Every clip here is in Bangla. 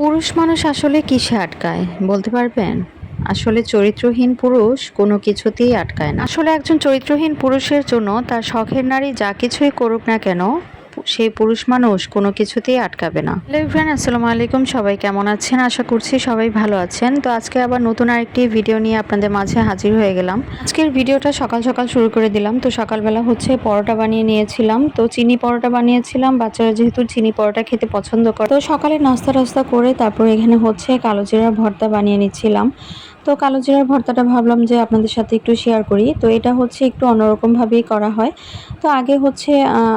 পুরুষ মানুষ আসলে কিসে আটকায়, বলতে পারবেন? আসলে চরিত্রহীন পুরুষ কোনো কিছুতেই আটকায় না। আসলে একজন চরিত্রহীন পুরুষের জন্য তার শখের নারী যা কিছুই করুক না কেন সেই পুরুষ মানুষ কোনো কিছুতেই আটকাবে না। হ্যালো ফ্রেন্ড আসসালামু আলাইকুম। সবাই কেমন আছেন? আশা করছি সবাই ভালো আছেন। তো আজকে আবার নতুন আরেকটি ভিডিও নিয়ে আপনাদের মাঝে হাজির হয়ে গেলাম। আজকের ভিডিওটা সকাল সকাল শুরু করে দিলাম। তো সকালবেলা হচ্ছে পরোটা বানিয়ে নিয়েছিলাম। তো চিনি পরোটা বানিয়েছিলাম। বাচ্চারা যেহেতু চিনি পরোটা খেতে পছন্দ করে। তো সকালে নাস্তা টাস্তা করে তারপর এখানে হচ্ছে কালো জিরার ভর্তা বানিয়ে নিচ্ছিলাম। তো কালো জিরার ভর্তাটা ভাবলাম যে আপনাদের সাথে একটু শেয়ার করি। তো এটা হচ্ছে একটু অন্যরকমভাবেই করা হয়। তো আগে হচ্ছে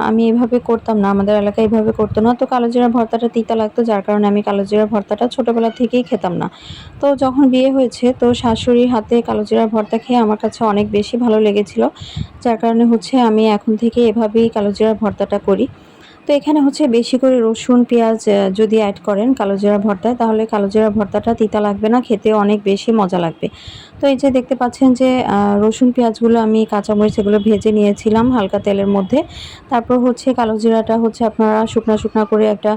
আমি এভাবে করতাম না, আমাদের এলাকায় এভাবে করতো না। তো কালো জিরার ভর্তাটা তিতা লাগতো, যার কারণে আমি কালো জিরার ভর্তাটা ছোটোবেলা থেকেই খেতাম না। তো যখন বিয়ে হয়েছে, তো শাশুড়ির হাতে কালো জিরার ভর্তা খেয়ে আমার কাছে অনেক বেশি ভালো লেগেছিল। যার কারণে হচ্ছে আমি এখন থেকে এভাবেই কালো জিরার ভর্তাটা করি। তো এখানে হচ্ছে বেশি করে রসুন, পেঁয়াজ যদি অ্যাড করেন কালো জিরা ভর্তায় তাহলে কালো জিরা ভর্তাটা তিতা লাগবে না, খেতে অনেক বেশি মজা লাগবে। তো এই যে দেখতে পাচ্ছেন যে রসুন, পেঁয়াজগুলো আমি কাঁচামরিচ এগুলো ভেজে নিয়েছিলাম হালকা তেলের মধ্যে। তারপর হচ্ছে কালো জিরাটা হচ্ছে আপনারা শুকনা শুকনা করে একটা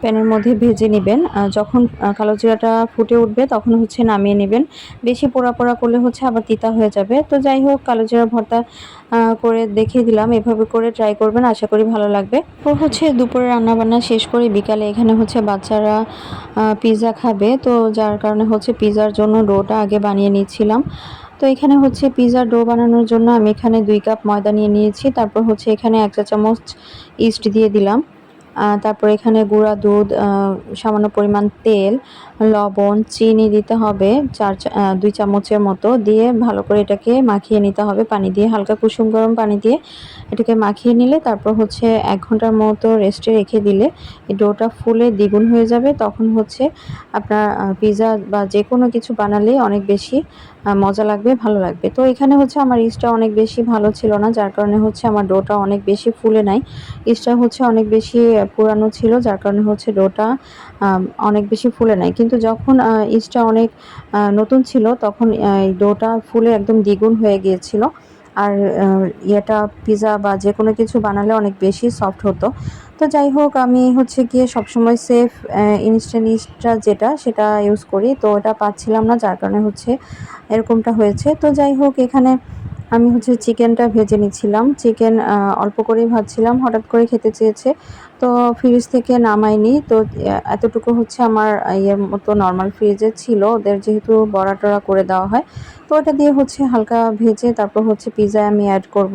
প্যানের মধ্যে ভেজে নেবেন। যখন কালো জিরাটা ফুটে উঠবে তখন হচ্ছে নামিয়ে নেবেন। বেশি পোড়া পোড়া করলে হচ্ছে আবার তিতা হয়ে যাবে। তো যাই হোক কালো জিরা ভর্তা করে দেখিয়ে দিলাম। এভাবে করে ট্রাই করবেন, আশা করি ভালো লাগবে। হচ্ছে দুপুরে রান্নাবান্না শেষ করে বিকালে এখানে হচ্ছে বাচ্চারা পিৎজা খাবে। তো যার কারণে হচ্ছে পিৎজার জন্য ডোটা আগে বানিয়ে নিয়েছিলাম তো এখানে হচ্ছে পিৎজার ডো বানানোর জন্য আমি এখানে দুই কাপ ময়দা নিয়ে নিয়েছি। তারপর হচ্ছে এখানে এক চা চামচ ইস্ট দিয়ে দিলাম। তারপর এখানে গুঁড়া দুধ সামান্য পরিমাণ তেল, লবণ, চিনি দিতে হবে, চার দুই চামচের মতো দিয়ে ভালো করে এটাকে মাখিয়ে নিতে হবে, পানি দিয়ে হালকা কুসুম গরম পানি দিয়ে এটাকে মাখিয়ে নিলে তারপর হচ্ছে এক ঘণ্টার মতো রেস্টে রেখে দিলে এই ডোটা ফুলে দ্বিগুণ হয়ে যাবে। তখন হচ্ছে আপনার পিৎজা বা যে কোনো কিছু বানালেই অনেক বেশি মজা লাগবে, ভালো লাগবে। তো এখানে হচ্ছে আমার ইস্টটা অনেক বেশি ভালো ছিল না, যার কারণে হচ্ছে আমার ডোটা অনেক বেশি ফুলে নাই। ইস্টটা হচ্ছে অনেক বেশি পুরানো ছিল, যার কারণে হচ্ছে ডোটা অনেক বেশি ফুলে নাই। কিন্তু যখন ইস্টটা অনেক নতুন ছিল, তখন এই ডোটা ফুলে একদম দ্বিগুণ হয়ে গিয়েছিল। আর ইয়েটা পিৎজা বা যে কোনো কিছু বানালে অনেক বেশি সফট হতো। তো যাই হোক, আমি হচ্ছে গিয়ে সবসময় সেফ ইনস্ট্যান্ট ইস্টটা যেটা সেটা ইউজ করি। তো ওটা পাচ্ছিলাম না, যার কারণে হচ্ছে এরকমটা হয়েছে। তো যাই হোক, এখানে আমি হচ্ছে চিকেনটা ভেজে নিচ্ছিলাম। চিকেন অল্প করেই ভাজছিলাম, হঠাৎ করে খেতে চেয়েছে। তো ফ্রিজ থেকে নামাইনি তো এতটুকু হচ্ছে আমার ইয়ের মতো নর্মাল ফ্রিজে ছিল। ওদের যেহেতু বড়া টড়া করে দেওয়া হয়। তো এটা দিয়ে হচ্ছে হালকা ভেজে তারপর হচ্ছে পিৎজায় আমি অ্যাড করব।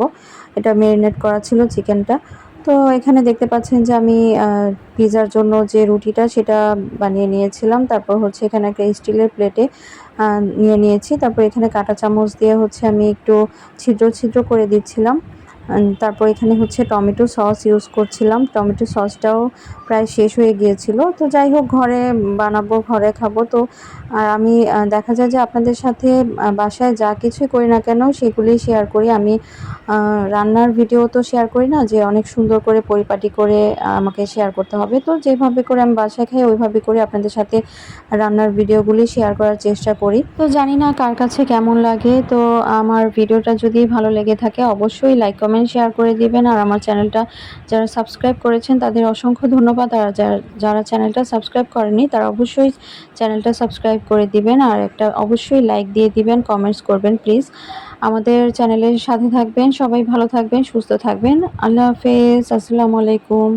এটা ম্যারিনেট করা ছিল চিকেনটা। তো এখানে দেখতে পাচ্ছেন যে আমি পিজার জন্য যে রুটিটা সেটা বানিয়ে নিয়েছিলাম। তারপর হচ্ছে এখানে একটা স্টিলের প্লেটে নিয়ে নিয়েছি। তারপর এখানে কাটা চামচ দিয়ে হচ্ছে আমি একটু ছিদ্র ছিদ্র করে দিচ্ছিলাম। তারপর এখানে হচ্ছে টমেটো সস ইউজ করছিলাম। টমেটো সসটাও প্রায় শেষ হয়ে গিয়েছিল। তো যাই হোক, ঘরে বানাবো, ঘরে খাব। তো আর আমি দেখা যায় যে আপনাদের সাথে বাসায় যা কিছুই করি না কেন সেগুলি শেয়ার করি। আমি রান্নার ভিডিও তো শেয়ার করি না, যে অনেক সুন্দর করে পরিপাটি করে আমাকে শেয়ার করতে হবে। তো যেভাবে করে আমি বাসায় খাই, ওইভাবে করে আপনাদের সাথে রান্নার ভিডিওগুলি শেয়ার করার চেষ্টা করি। তো জানি না কার কাছে কেমন লাগে। তো আমার ভিডিওটা যদি ভালো লেগে থাকে, অবশ্যই লাইক কমেন্ট শেয়ার করে দিবেন। আর আমার চ্যানেলটা যারা সাবস্ক্রাইব করেছেন, তাদের অসংখ্য ধন্যবাদ। আর যারা চ্যানেলটা সাবস্ক্রাইব করেনি তারা অবশ্যই চ্যানেলটা সাবস্ক্রাইব করে দিবেন। আর একটা অবশ্যই লাইক দিয়ে দিবেন কমেন্টস করবেন প্লিজ আমাদের চ্যানেলের সাথে থাকবেন। সবাই ভালো থাকবেন, সুস্থ থাকবেন। আল্লাহ হাফেজ। আসসালামু আলাইকুম।